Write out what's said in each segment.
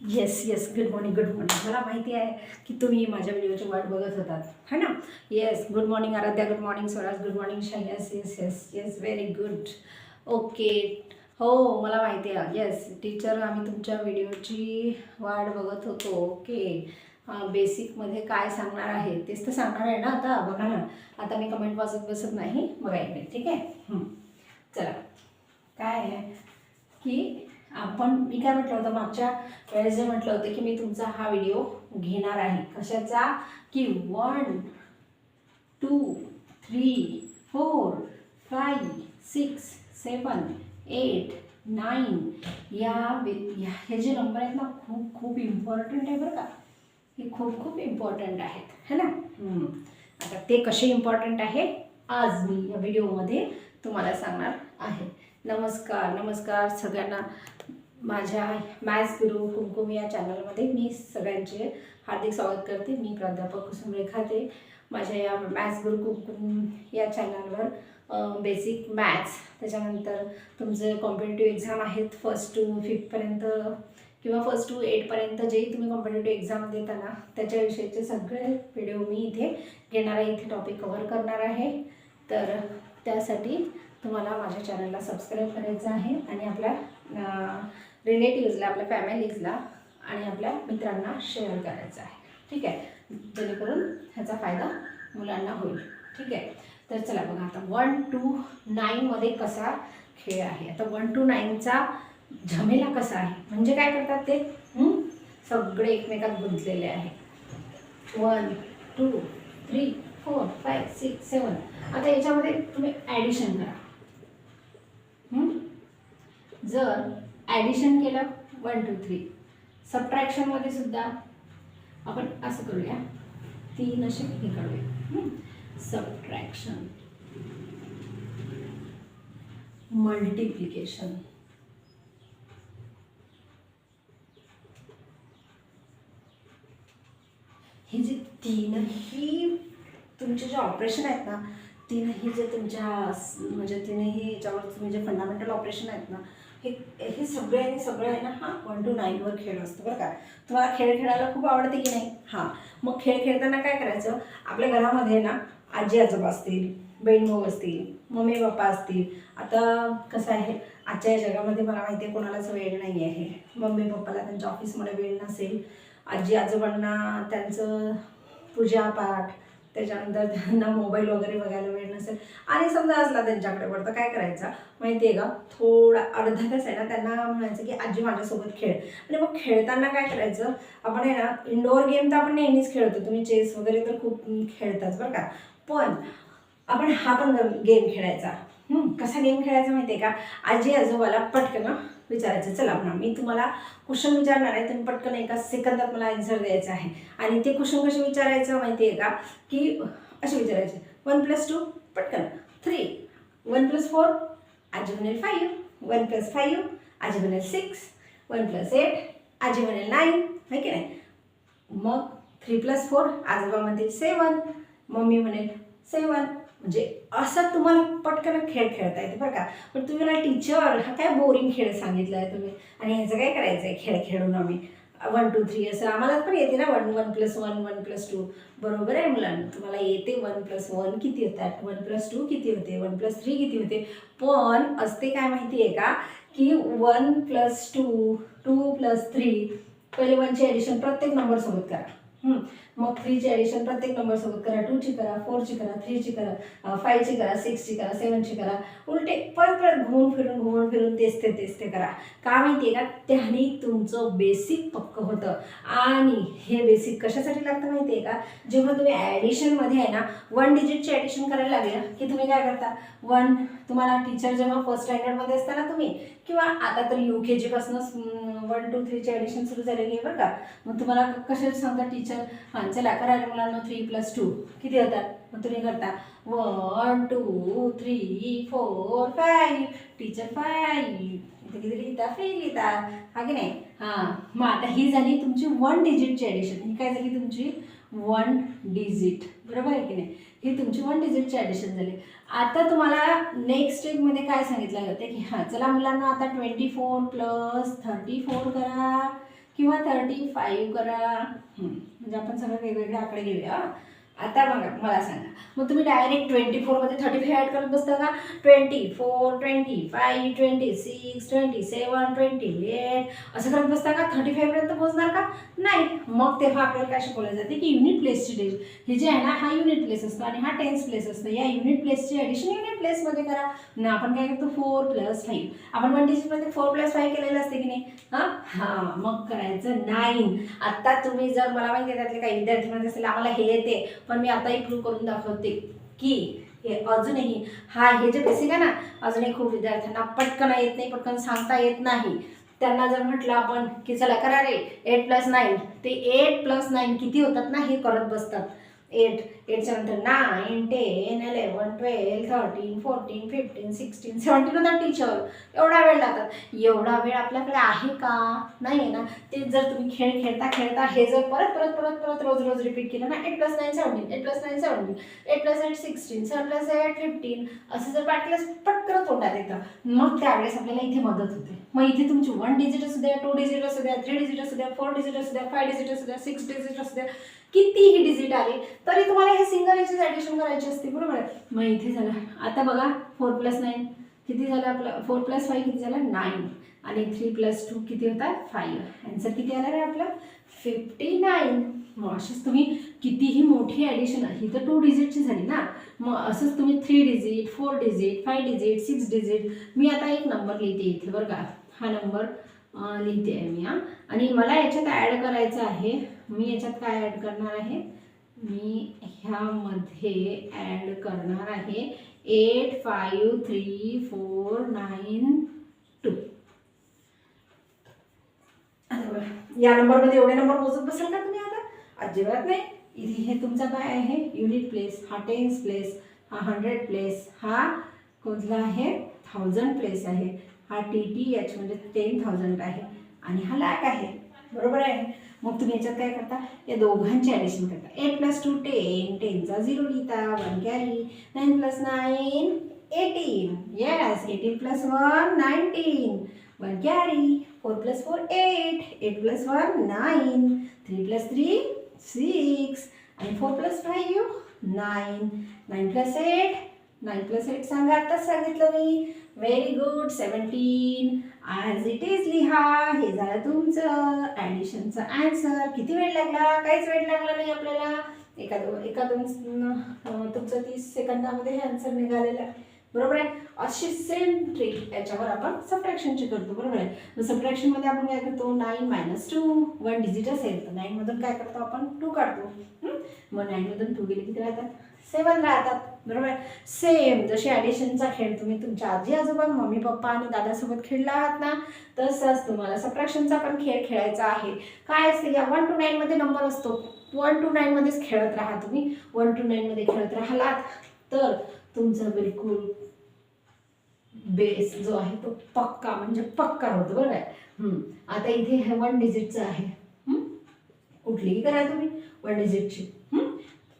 Yes yes good morning good morning मला माहिती आहे की तुम्ही माझ्या व्हिडिओची वाट बघत होतात. है ना? Yes good morning Aradhya. Good morning Swaraj. Good morning yes yes yes yes very good okay हो मला माहिती आहे. येस टीचर आम्ही तुमच्या व्हिडिओची वाट बघत होतो. ओके बेसिकमध्ये काय सांगणार आहे? तेच तर सांगणार आहे ना आता? बघा ना. आता मी कमेंट वाचत बसत नाही. बघा ठीक आहे? चला. काय आहे? की आपण मी काय म्हटलं होतं मागच्या वेळेस जे म्हटलं होतं की मी तुमचा हा व्हिडिओ घेणार आहे. कशाचा? की one two three four five six seven eight nine या हे जे नंबर आहेत ना खूप खूप इम्पॉर्टंट आहे बरं का. हे खूप खूप इम्पॉर्टंट आहेत है ना. आता ते कसे इम्पॉर्टंट आहे आज मी या व्हिडिओमध्ये तुम्हाला सांगणार आहे. नमस्कार नमस्कार सगळ्यांना. माझ्या मॅथ्स गुरु कुमकुम या चॅनलमध्ये मी सगळ्यांचे हार्दिक स्वागत करते. मी प्राध्यापक कुसुम रेखाते. माझ्या या मॅथ्स गुरु कुमकुम या चॅनलवर बेसिक मॅथ्स त्याच्यानंतर तुमचे कॉम्पिटेटिव्ह एक्झाम आहेत फर्स्ट टू फिफ्थपर्यंत किंवा फर्स्ट टू एटपर्यंत जे तुम्ही कॉम्पिटेटिव्ह एक्झाम देता ना त्याच्याविषयीचे सगळे व्हिडिओ मी इथे घेणार आहे. इथे टॉपिक कवर करणार आहे. तर त्यासाठी तुम्हाला माझ्या चॅनलला सबस्क्राईब करायचं आहे आणि आपल्या रिलेटिव्जला आपल्या फॅमिलीजला आणि आपल्या मित्रांना शेअर करायचं आहे. ठीक आहे? जेणेकरून ह्याचा फायदा मुलांना होईल. ठीक आहे? तर चला बघा आता वन टू नाईनमध्ये कसा खेळ आहे. आता वन टू नाईनचा झमेला कसा आहे? म्हणजे काय करतात ते? सगळे एकमेकात गुंतलेले आहे one two three four five six seven आता याच्यामध्ये तुम्ही ॲडिशन करा. जर ॲडिशन केलं वन टू थ्री सबट्रॅक्शनमध्ये सुद्धा आपण असं करूया. तीन असे हे काढूया सबट्रॅक्शन मल्टिप्लिकेशन हे जे तीनही तुमचे जे ऑपरेशन आहेत ना तीनही जे तुमच्या म्हणजे तीनही याच्यावर तुम्ही जे फंडामेंटल ऑपरेशन आहेत ना हे हे सगळे आणि सगळं आहे ना हा वन टू नाईनवर खेळ असतो बरं का. तुम्हाला खेळ खेळायला खूप आवडते की नाही? हां. मग खेळ खेळताना काय करायचं? आपल्या घरामध्ये ना आजी आजोबा असतील बहीण भाऊ असतील मम्मी पप्पा असतील आता कसं आहे आजच्या या जगामध्ये मला माहिती आहे कोणालाच वेळ नाही आहे. मम्मी पप्पाला त्यांच्या ऑफिसमध्ये वेळ नसेल. आजी आजोबांना त्यांचं पूजापाठ त्याच्यानंतर त्यांना मोबाईल वगैरे बघायला वेळ नसेल. आणि समजा असला त्यांच्याकडे पडतं काय करायचं? माहिती आहे का? थोडा अर्धा तास आहे ना त्यांना म्हणायचं की आजी माझ्यासोबत खेळ. आणि मग खेळताना काय करायचं? आपण आहे ना इंडोअर गेम तर आपण नेहमीच खेळतो. तुम्ही चेस वगैरे तर खूप खेळताच बरं का. पण आपण हा पण गेम खेळायचा. कसा गेम खेळायचा माहिती आहे का? आजी आजोबाला पटकन विचारायचं चला म्हणा मी तुम्हाला क्वेश्चन विचारणार आहे तुम्ही पटकन एका सेकंदात मला आन्सर द्यायचं आहे. आणि ते क्वेश्चन कसे विचारायचं माहिती आहे का? की असे विचारायचे वन प्लस टू पटकन थ्री वन प्लस फोर आजी म्हणेल फाईव्ह वन प्लस फाईव्ह आजी म्हणेल सिक्स वन प्लस एट आजी म्हणेल नाईन आहे की नाही? मग थ्री प्लस फोर आजोबा म्हणतील सेवन मम्मी म्हणेल सेवन म्हणजे असं तुम्हाला पटकन खेळ खेळता येते बरं का. पण तुम्ही मला टीचर हा काय बोरिंग खेळ सांगितला आहे तुम्ही. आणि ह्याचं काय करायचं आहे खेळ खेळून आम्ही. वन टू थ्री असं. आम्हाला पण येते ना one one plus one one plus two बरोबर आहे मुलांना? तुम्हाला येते वन प्लस वन किती होतात? वन प्लस टू किती होते? वन प्लस थ्री किती होते? पण असते काय माहिती आहे का? की one plus two two plus three पहिले वनची ॲडिशन प्रत्येक नंबरसोबत करा. मग थ्रीची ॲडिशन प्रत्येक नंबरसोबत करा. टूची करा फोरची करा थ्रीची करा फायची करा सिक्सची करा सेवनची करा. उलटे परत परत घुमून फिरून घुमून फिरून तेच ते तेच ते करा. का माहिती आहे का? त्याने तुमचं बेसिक पक्क होतं. आणि हे बेसिक कशासाठी लागतं माहिती आहे का? जेव्हा तुम्ही ॲडिशनमध्ये आहे ना वन डिजिटची ॲडिशन करायला लागले की तुम्ही काय करता? वन तुम्हाला टीचर जेव्हा फर्स्ट स्टँडर्डमध्ये असताना तुम्ही किंवा आता तर यू के जीपासूनच वन टू थ्रीची ॲडिशन सुरू झालेली आहे बरं का मग तुम्हाला कसे सांगता टीचर हां चला करा मुलांना थ्री प्लस टू किती होतात? मग तुम्ही करता. One two three four five teacher five इथे किती लिहिता? फ्री लिहिता. हा की नाही? हां. मग आता ही झाली तुमची वन डिजिटची ॲडिशन ही काय झाली तुमची? वन डिजिट बरोबर आहे की नाही? ही तुमची वन डिजिटची ॲडिशन झाली. आता तुम्हाला नेक्स्ट स्टेपमध्ये काय सांगितलं जातं की हां चला मुलांना आता twenty four plus thirty four करा किंवा थर्टी फाईव्ह करा म्हणजे आपण सगळं वेगवेगळे आकडे घेऊया. आता बघा मला सांगा. मग तुम्ही डायरेक्ट ट्वेंटी फोरमध्ये थर्टी फाय ॲड करत बसता का? Twenty four twenty five twenty six twenty seven twenty eight असं करत बसता का? थर्टी फाईव्हपर्यंत पोहोचणार का? नाही. मग तेव्हा आपल्याला काय शिकवलं जाते की युनिट प्लेसची डिश हे जे आहे ना हा युनिट प्लेस असतो आणि हा टेन्स प्लेस असतो. या युनिट प्लेसची ॲडिशन युनिट प्लेसमध्ये करा. ना आपण काय करतो? फोर प्लस फाईव्ह आपण वन डिजिटमध्ये फोर प्लस फाईव्ह केलेलं असते की नाही? हां? हां मग करायचं नाईन आत्ता तुम्ही जर मला माहिती आहे त्यातले काही विद्यार्थी म्हणत असेल आम्हाला हे येते. पण मी आताही प्रूव्ह करून दाखवते की हे अजूनही हा हे जे बेसिक आहे ना अजूनही खूप विद्यार्थ्यांना पटकन येत नाही पटकन सांगता येत नाही. त्यांना जर म्हटलं आपण की चला करा रे एट प्लस नाईन ते एट प्लस नाईन किती होतात ना हे करत बसतात. एट एटच्या नंतर nine ten eleven twelve thirteen fourteen fifteen sixteen seventeen होतात टीचर एवढा वेळ लागतात एवढा वेळ आपल्याकडे आहे का? नाही आहे ना? ते जर तुम्ही खेळ खेळता खेळता हे जर परत परत परत परत रोज रोज रिपीट केलं ना eight plus nine seventeen eight plus nine seventeen eight plus eight sixteen seven plus eight fifteen असं जर पाठलं पटकन तोंडात येतं मग त्यावेळेस आपल्याला इथे मदत होते. मग इथे तुमची वन डिजिट असू द्या टू डिजिट असू द्या थ्री डिजिट असू द्या फोर डिजिट असू द्या फाय डिजिट असू द्या सिक्स डिजिट असू द्या कितीही डिजिट आले तरी तुम्हाला हे सिंगल याचीच ॲडिशन करायची असते बरोबर आहे? मग इथे झालं. आता बघा फोर प्लस नाईन किती झालं आपलं? फोर प्लस फाईव्ह किती झालं? नाईन आणि थ्री प्लस टू किती होता फाईव्ह आन्सर किती आला रे आपलं? फिफ्टी नाईन मग अशीच तुम्ही कितीही मोठी ॲडिशन ही तर टू डिजिटची झाली ना? मग असंच तुम्ही three digit four digit five digit six digit मी आता एक नंबर लिहिते इथे बरं का. हा नंबर लिहिते आहे मी हा. आणि मला याच्यात ॲड करायचं आहे मी याच्यात काय ॲड करणार आहे? मी ह्यामध्ये ॲड करणार आहे eight five three four nine two या नंबरमध्ये एवढे नंबर मोजत बसाल का तुम्ही आता? अजिबात नाही. इथे हे तुमचा काय आहे? युनिट प्लेस हा टेन्स प्लेस हा हंड्रेड प्लेस हा कोणता आहे? थाउजंड प्लेस आहे. हा टी टी एच म्हणजे टेन थाउजंड आहे. आणि हा लॅक आहे. बरोबर आहे? मग तुम्ही याच्यात काय करता? या दोघांची ॲडिशन करता. एट प्लस टू टेन टेनचा झिरो लिहिता one carry nine plus nine eighteen yes eighteen plus one nineteen one carry four plus four eight eight plus one nine three plus three six आणि four plus five nine nine plus eight nine plus eight सांगा आत्ताच सांगितलं मी. Very good seventeen as it is लिहा हे झालं तुमचं. ॲडिशनचं answer किती वेळ लागला? काहीच वेळ लागला नाही आपल्याला. एका दोन एका दोन तुमचं तीस सेकंदामध्ये हे आन्सर निघालेलं आहे. बरोबर आहे? अशी सेम ट्रिक याच्यावर आपण सबट्रॅक्शनची करतो. बरोबर आहे? मग सबट्रॅक्शनमध्ये आपण काय करतो? Nine minus two one digit असेल. तर नाईनमधून काय करतो आपण? टू काढतो. मग नाईनमधून टू गेले किती राहतात? सेवन राहतात बरोबर? सेम जशी ॲडिशनचा खेळ तुम्ही तुमच्या आजी आजोबा मम्मी पप्पा आणि दादासोबत खेळला आहात ना तसंच तुम्हाला सप्रॅक्शनचा पण खेळ खेळायचा आहे. काय असते या वन टू नाईनमध्ये नंबर असतो. वन टू नाईनमध्येच खेळत राहा तुम्ही. वन टू नाईनमध्ये खेळत राहिलात तर तुमचं बिलकुल बेस जो आहे तो पक्का म्हणजे पक्का होतो बरं काय आता इथे हे वन डिजिटचं आहे. कुठलीही करा तुम्ही. One डिजिटची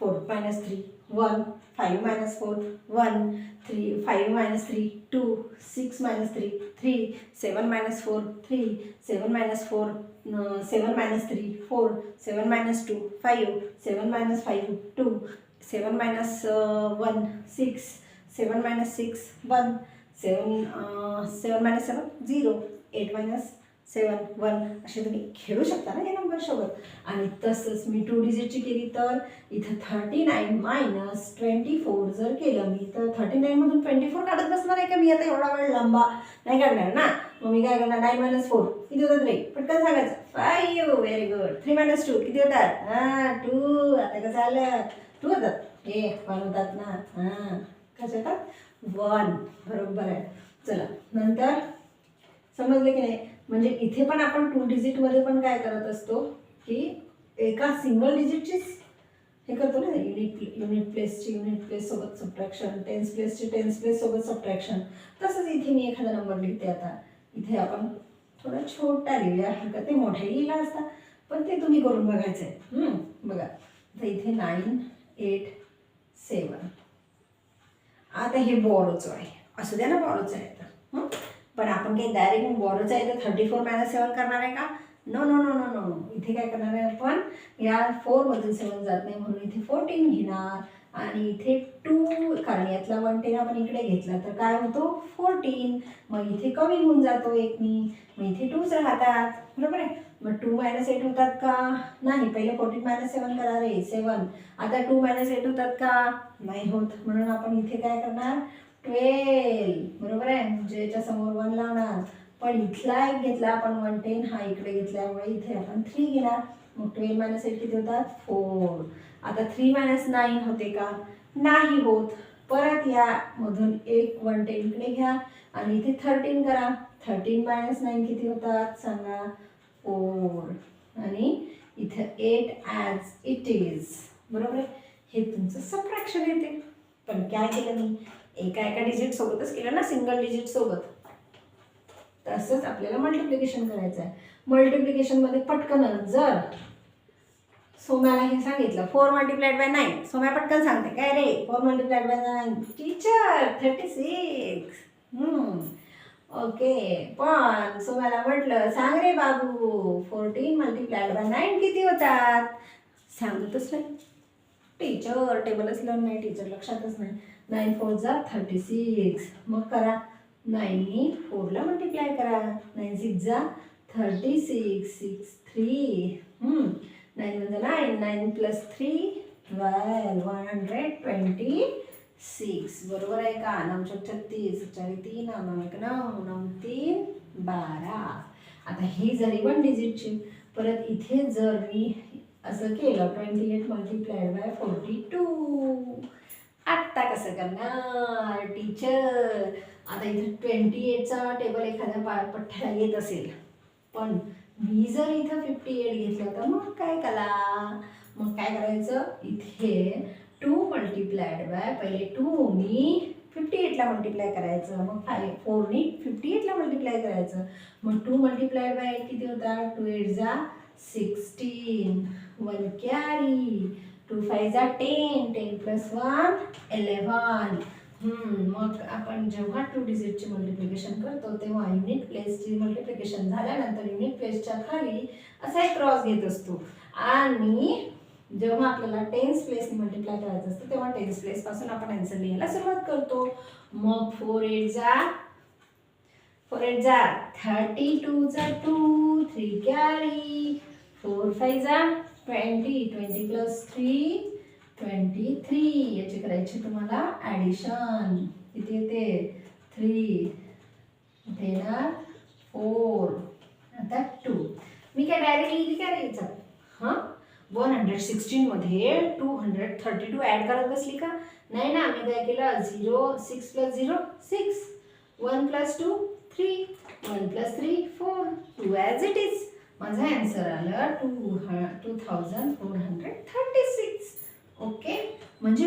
four minus three 1, 5 minus 4, 1, 3, 5 minus 3, 2, 6 minus 3, 3, 7 minus 4, 3, 7 minus 4, No 7 minus 3, 4, 7 minus 2, 5, 7 minus 5, 2, 7 minus uh, 1, 6, 7 minus 6, 1, 7, uh, 7 minus 7, 0, 8 minus seven one असे तुम्ही खेळू शकता ना या नंबरसोबत. आणि तसंच मी टू डिजिटची केली तर इथं thirty nine minus twenty four जर केलं मी तर थर्टी नाईनमधून ट्वेंटी फोर काढत बसणार आहे का मी? आता एवढा वेळ लंबा नाही काढणार ना? मग मी काय करणार? नाईन मायनस फोर किती होतात रे पटकन सांगायचं. Five very good three minus two किती होतात? हां टू आता कसं आलं? टू होतात. हे वन होतात ना? हां. कसे होतात? वन बरोबर आहे. चला नंतर समजलं की नाही? म्हणजे इथे पण आपण टू डिजिटमध्ये पण काय करत असतो की एका सिंगल डिजिटचीच हे करतो ना युनिट युनिट प्लेसची युनिट प्लेस सोबत सबट्रॅक्शन टेन्स प्लेसची टेन्स प्लेस सोबत सबट्रॅक्शन तसंच इथे मी एखादा नंबर लिहिते आता. इथे आपण थोडा छोटा लिहूया हरकत ते मोठा लिहिला असता पण ते तुम्ही करून बघायचं आहे बघा. तर इथे नाईन एट सेवन आता हे बॉरोचं आहे. असू द्या ना बॉरोचं आहे तर. हं? पण आपण काही डायरेक्ट बॉरोचं आहे तर थर्टी फोर मायनस सेवन करणार आहे का? No no no no no इथे काय करणार आहे आपण? या फोरमधून सेवन जात नाही म्हणून इथे फोर्टीन घेणार. आणि इथे टू कारण यातला वन टेन आपण इकडे घेतला तर काय होतो? फोर्टीन मग इथे कमी होऊन जातो एक मी. मग इथे टूच राहतात. बरोबर आहे? मग टू मायनस एट होतात का? नाही पहिले फोर्टीन मायनस सेवन करा रे सेवन आता टू मायनस एट होतात का? नाही होत. म्हणून आपण इथे काय करणार? ट्वेल्व बरोबर आहे? म्हणजे याच्या समोर वन लावणार. पण इथला एक घेतला आपण वन टेन हा इकडे घेतल्यामुळे इथे आपण थ्री गेला. मग ट्वेल्व मायनस एट किती होतात? फोर आता थ्री मायनस नाईन होते का? नाही होत. परत यामधून एक वन टेन इकडे घ्या. आणि इथे थर्टीन करा. थर्टीन मायनस नाईन किती होतात? सांगा. फोर आणि इथं एट ॲज इट इज बरोबर आहे? हे तुमचं सप्रॅक्शन येते. पण काय केलं मी? एका एका डिजिट सोबतच केलं ना सिंगल डिजिट सोबत. तसंच आपल्याला मल्टिप्लिकेशन करायचं आहे मल्टिप्लिकेशनमध्ये पटकन जर सोम्याला हे सांगितलं four multiplied by nine Somya पटकन सांगते काय रे? Four multiplied by nine teacher thirty six okay पण सोम्याला म्हटलं सांग रे बाबू फोर्टीन मल्टिप्लाइड बाय नाईन किती होतात? सांगतच नाही. टीचर टेबलच लावून नाही टीचर लक्षातच नाही. नाईन फोर जा थर्टी सिक्स मग करा. नाईननी फोरला मल्टिप्लाय करा नाईन सिक्स जा thirty six six three nine one जा nine nine plus three twelve one hundred twenty six बरोबर आहे का? नऊ छत्तीस. चारी तीन नऊ एक नऊ नऊ तीन बारा. आता ही झाली वन डिजिटची परत इथे जर मी असं केलं twenty eight multiplied by forty two आत्ता कसं करणार? टीचर आता इथं ट्वेंटी एटचा टेबल एखाद्या पा पठ्ठ्याला येत असेल. पण मी जर इथं फिफ्टी एट घेतलं तर मग काय करा? मग काय करायचं? इथे टू मल्टिप्लाइड बाय पहिले टू मी फिफ्टी एटला मल्टिप्लाय करायचं. मग फाय फोरनी फिफ्टी एटला मल्टिप्लाय करायचं. मग टू मल्टिप्लायड बाय एट किती होता? टू एट जा sixteen one carry two five जा ten ten plus one eleven मग आपण जेव्हा टू डिजिटचे मल्टिप्लिकेशन करतो तेव्हा युनिट प्लेसची मल्टिप्लिकेशन झाल्यानंतर युनिट प्लेसच्या खाली असा एक क्रॉस घेत असतो. आणि जेव्हा आपल्याला टेन्स प्लेसने मल्टिप्लाय करायचं असतं तेव्हा टेन्स प्लेसपासून आपण आन्सर लिहायला सुरुवात करतो. मग फोर एट जा फोर एट जा थर्टी टू जा two three carry four five जा twenty twenty plus three twenty three. याची करायची तुम्हाला ॲडिशन किती येते? थ्री. इथे येणार फोर. आता टू मी काय डायरेक्ट लिहिली काय रे हां? One hundred सिक्स्टीनमध्ये two hundred thirty two add करत बसली का? नाही ना मी काय केलं? Zero six plus zero six one plus two three one plus three four two as it is माझं ॲन्सर आलं टू ह two thousand four hundred thirty six okay म्हणजे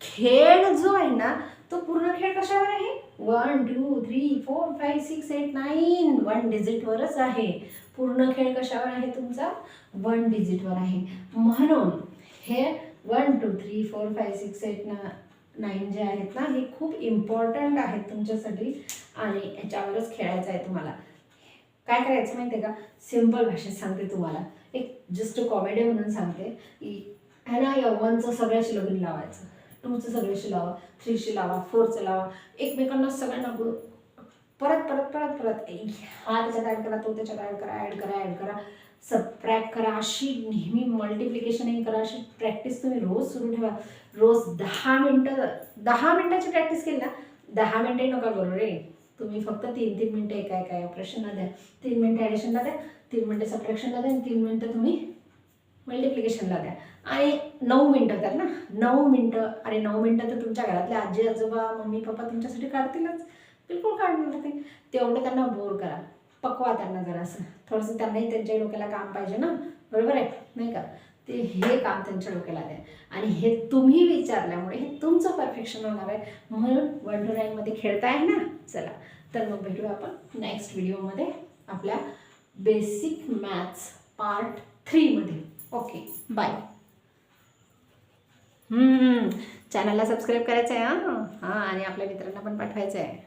खेळ जो आहे ना तो पूर्ण खेळ कशावर आहे? One two three four five six eight nine one डिजिटवरच आहे. पूर्ण खेळ कशावर आहे तुमचा? वन डिजिटवर आहे. म्हणून हे one two three four five six eight ना नाईन जे आहेत ना हे खूप इम्पॉर्टंट आहेत तुमच्यासाठी आणि याच्यावरच खेळायचं आहे तुम्हाला. काय करायचं माहिती आहे का? सिंपल भाषेत सांगते तुम्हाला. एक जस्ट कॉमेडी म्हणून सांगते. की है ना या वनचं सगळ्याशी लग्न लावायचं. टूचं सगळ्याशी लावा थ्रीशी लावा फोरचं लावा. एकमेकांना सगळ्यांना गु- परत परत परत परत. हा त्याच्यात ॲड करा तो त्याच्यात ॲड करा ॲड करा ॲड करा. सबट्रॅक्ट करा. अशी नेहमी मल्टिप्लिकेशनही करा. अशी प्रॅक्टिस तुम्ही रोज सुरू ठेवा. रोज दहा मिनटं दहा मिनटाची प्रॅक्टिस केली ना दहा मिनटंही नका करू रे. तुम्ही फक्त तीन तीन मिनटं एका एका ऑपरेशनला द्या. तीन मिनटं ॲडिशनला द्या तीन मिनटं सप्रेक्शनला द्या आणि तीन मिनटं तुम्ही मल्टिप्लिकेशनला द्या. आणि नऊ मिनटं होतात ना नऊ मिनटं आणि नऊ मिनटं तर तुमच्या घरातले आजी आजोबा मम्मी पप्पा तुमच्यासाठी काढतीलच. बिलकुल काढणार ते तेवढं त्यांना बोर करा. पकवा त्यांना जरासं. थोडंसं त्यांनाही त्यांच्या डोक्याला काम पाहिजे ना. बरोबर आहे? नाही का? ते हे काम त्यांच्या डोक्याला द्या. आणि हे तुम्ही विचारल्यामुळे हे तुमचं परफेक्शन होणार आहे. म्हणून वन टू नाईनमध्ये खेळता आहे ना? चला. तर मग भेटूया आपण नेक्स्ट व्हिडिओमध्ये आपल्या बेसिक मॅथ्स पार्ट थ्रीमध्ये ओके बाय चॅनलला सबस्क्राईब करायचं आहे हां? हां आणि आपल्या मित्रांना पण पाठवायचं आहे